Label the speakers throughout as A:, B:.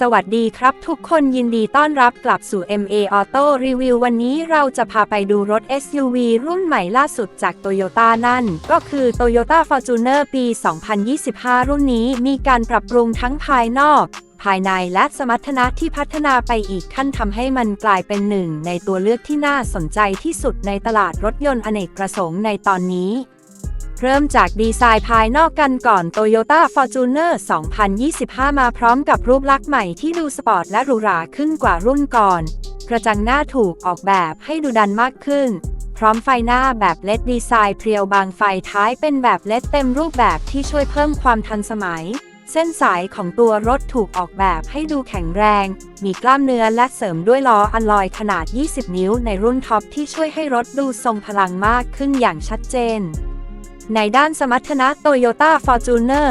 A: สวัสดีครับทุกคนยินดีต้อนรับกลับสู่ MA Auto Review วันนี้เราจะพาไปดูรถ SUV รุ่นใหม่ล่าสุดจาก Toyota นั่น ก็คือ Toyota Fortuner ปี 2025 รุ่นนี้มีการปรับปรุงทั้งภายนอก ภายในและสมรรถนะที่พัฒนาไปอีกขั้นทำให้มันกลายเป็นหนึ่งในตัวเลือกที่น่าสนใจที่สุดในตลาดรถยนต์อเนกประสงค์ในตอนนี้ เริ่มจากดีไซน์ภายนอกกันก่อน Toyota Fortuner 2025 มาพร้อมกับรูปลักษณ์ใหม่ที่ดูสปอร์ตและหรูหราขึ้นกว่ารุ่นก่อน กระจังหน้าถูกออกแบบให้ดูดันมากขึ้นพร้อมไฟหน้าแบบเลดดีไซน์เพรียวบางไฟท้ายเป็นแบบเลดเต็มรูปแบบที่ช่วยเพิ่มความทันสมัย เส้นสายของตัวรถถูกออกแบบให้ดูแข็งแรง มีกล้ามเนื้อและเสริมด้วยล้ออัลลอยขนาด 20 นิ้วในรุ่นท็อปที่ช่วยให้รถดูทรงพลังมากขึ้นอย่างชัดเจน ในด้านสมรรถนะ Toyota Fortuner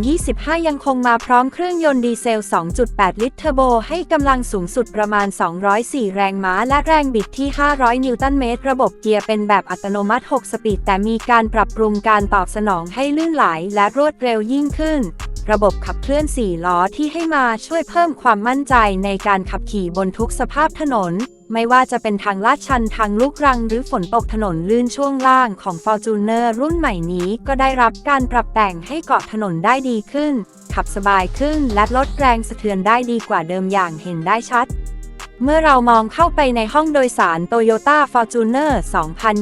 A: 2025 ยังคงมาพร้อมเครื่องยนต์ดีเซล 2.8 ลิตรเทอร์โบ ให้กำลังสูงสุดประมาณ 204 แรงม้า และแรงบิดที่ 500 นิวตันเมตร ระบบเกียร์เป็นแบบอัตโนมัติ 6 สปีด แต่มีการปรับปรุงการตอบสนองให้ลื่นไหลและรวดเร็วยิ่งขึ้น ระบบขับเคลื่อน 4 ล้อที่ให้มาช่วยเพิ่มความมั่นใจในการขับขี่บนทุกสภาพถนน ไม่ว่าจะเป็นทางลาดชันทางลูกรังหรือฝนตกถนนลื่นช่วงล่างของ Fortuner รุ่นใหม่นี้ก็ได้รับการปรับแต่งให้เกาะถนนได้ดีขึ้น ขับสบายขึ้นและลดแรงสะเทือนได้ดีกว่าเดิมอย่างเห็นได้ชัด เมื่อเรามองเข้าไปในห้องโดยสาร Toyota Fortuner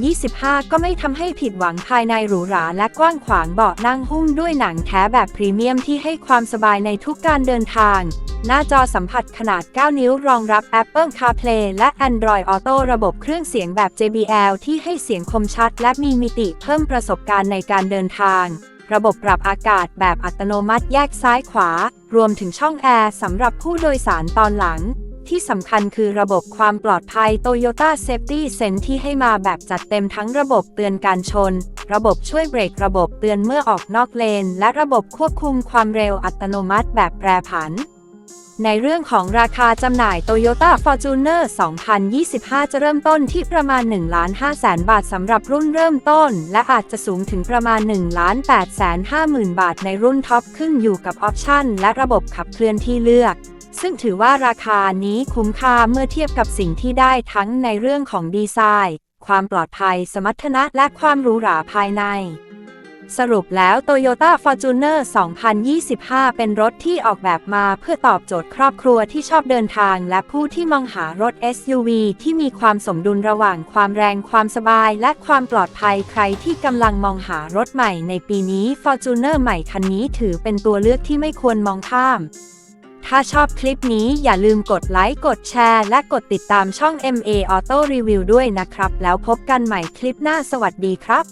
A: 2025 ก็ไม่ทำให้ผิดหวังภายในหรูหราและกว้างขวางเบาะนั่งหุ้มด้วยหนังแท้แบบพรีเมียมที่ให้ความสบายในทุกการเดินทาง หน้าจอสัมผัสขนาด 9 นิ้วรองรับ Apple CarPlay และ Android Auto ระบบเครื่องเสียงแบบ JBL ที่ให้เสียงคมชัด และมีมิติเพิ่มประสบการณ์ในการเดินทางระบบปรับอากาศแบบอัตโนมัติแยกซ้ายขวา รวมถึงช่องแอร์สำหรับผู้โดยสารตอนหลัง ที่สำคัญคือระบบความปลอดภัย Toyota Safety Sense ที่ให้มาแบบจัดเต็มทั้งระบบเตือนการชน ระบบช่วยเบรกระบบเตือนเมื่อออกนอกเลน และระบบควบคุมความเร็วอัตโนมัติแบบแปรผัน ในเรื่องของราคาจำหน่าย Toyota Fortuner 2025 จะเริ่มต้นที่ประมาณ 1 5 0 0 0 0 บาทสำหรับรุ่นเริ่มต้น และอาจจะสูงถึงประมาณ 1 8 5 0 0 0 0 บาทในรุ่นท็อปขึ้นอยู่กับออปชั่นและระบบขับเคลื่อนที่เลือก ซึ่งถือว่าราคานี้คุ้มค่าเมื่อเทียบกับสิ่งที่ได้ทั้งในเรื่องของดีไซน์ ความปลอดภัย สมรรถนะ และความหรูหราภายใน สรุปแล้ว Toyota Fortuner 2025 เป็นรถที่ออกแบบมาเพื่อตอบโจทย์ครอบครัวที่ชอบเดินทาง และผู้ที่มองหารถ SUV ที่มีความสมดุลระหว่างความแรง ความสบาย และความปลอดภัยใครที่กำลังมองหารถใหม่ในปีนี้ Fortuner ใหม่คันนี้ถือเป็นตัวเลือกที่ไม่ควรมองข้าม ถ้าชอบคลิปนี้อย่าลืมกดไลค์ กดแชร์ และกดติดตามช่อง MA Auto Review ด้วยนะครับ แล้วพบกันใหม่คลิปหน้าสวัสดีครับ